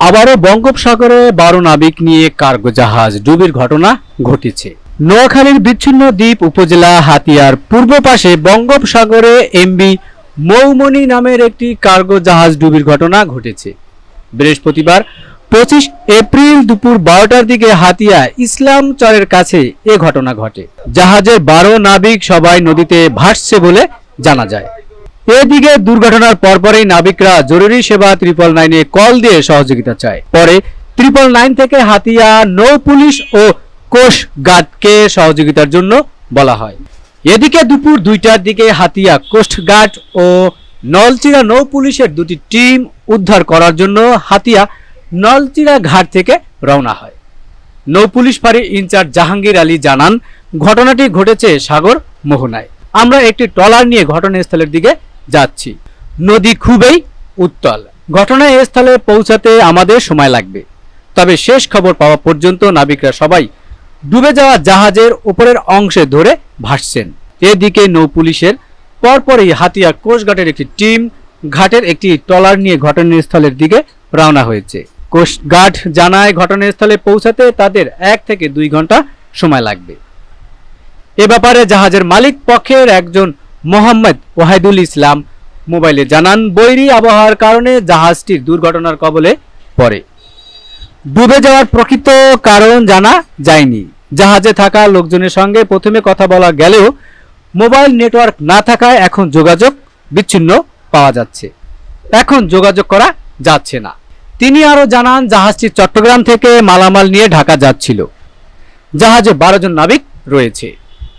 আবারও বঙ্গোপসাগরে বারো নাবিক নিয়ে কার্গো জাহাজ ডুবির ঘটনা ঘটেছে। নোয়াখালীর বিচ্ছিন্ন দ্বীপ উপজেলা হাতিয়ার পূর্ব পাশে বঙ্গোপসাগরে এমবি মৌমনি নামের একটি কার্গো জাহাজ ডুবির ঘটনা ঘটেছে। বৃহস্পতিবার পঁচিশ এপ্রিল দুপুর বারোটার দিকে হাতিয়া ইসলাম চরের কাছে এ ঘটনা ঘটে। জাহাজের বারো নাবিক সবাই নদীতে ভাসছে বলে জানা যায়। এদিকে দুর্ঘটনার পরপরই নাবিকরা জরুরি সেবা ত্রিপল নাইনে কল দিয়ে সহযোগিতা চায়। পরে ত্রিপল নাইন থেকে হাতিয়া, নৌ পুলিশ ও কোস্ট গার্ডকে সহযোগিতার জন্য বলা হয়। এদিকে দুপুর দুইটার দিকে হাতিয়া কোস্ট গার্ড ও নলচিরা নৌ পুলিশের দুটি টিম উদ্ধার করার জন্য হাতিয়া নলচিরা ঘাট থেকে রওনা হয়। নৌ পুলিশ ফাঁড়ির ইনচার্জ জাহাঙ্গীর আলী জানান, ঘটনাটি ঘটেছে সাগর মোহনায়। আমরা একটি ট্রলার নিয়ে ঘটনাস্থলের দিকে যাচ্ছি। নদী খুবই উত্তাল। ঘটনাস্থলে পৌঁছাতে আমাদের সময় লাগবে। তবে শেষ খবর পাওয়া পর্যন্ত নাবিকরা সবাই ডুবে যাওয়া জাহাজের উপরের অংশে ধরে ভাসছেন। এদিকে নৌ পুলিশের পরপরই হাতিয়া কোস্টগার্ডের একটি টিম ঘাটের একটি ট্রলার নিয়ে ঘটনাস্থলের দিকে রওনা হয়েছে। কোস্টগার্ড জানায় ঘটনাস্থলে পৌঁছাতে তাদের এক থেকে দুই ঘণ্টা সময় লাগবে। এ ব্যাপারে জাহাজের মালিক পক্ষের একজন মোহাম্মদ ওয়াহিদুল ইসলাম। মোবাইলে জানান, বৈরী আবহাওয়ার কারণে জাহাজটির দুর্ঘটনার কবলে পড়ে। ডুবে যাওয়ার প্রকৃত কারণ জানা যায়নি। জাহাজে থাকা লোকজনের সঙ্গে প্রথমে কথা বলা গেলেও মোবাইল নেটওয়ার্ক না থাকায় এখন যোগাযোগ বিচ্ছিন্ন পাওয়া যাচ্ছে। এখন যোগাযোগ করা যাচ্ছে না। তিনি আরও জানান, জাহাজটি চট্টগ্রাম থেকে মালামাল নিয়ে ঢাকা যাচ্ছিল। জাহাজে বারো জন নাবিক রয়েছে।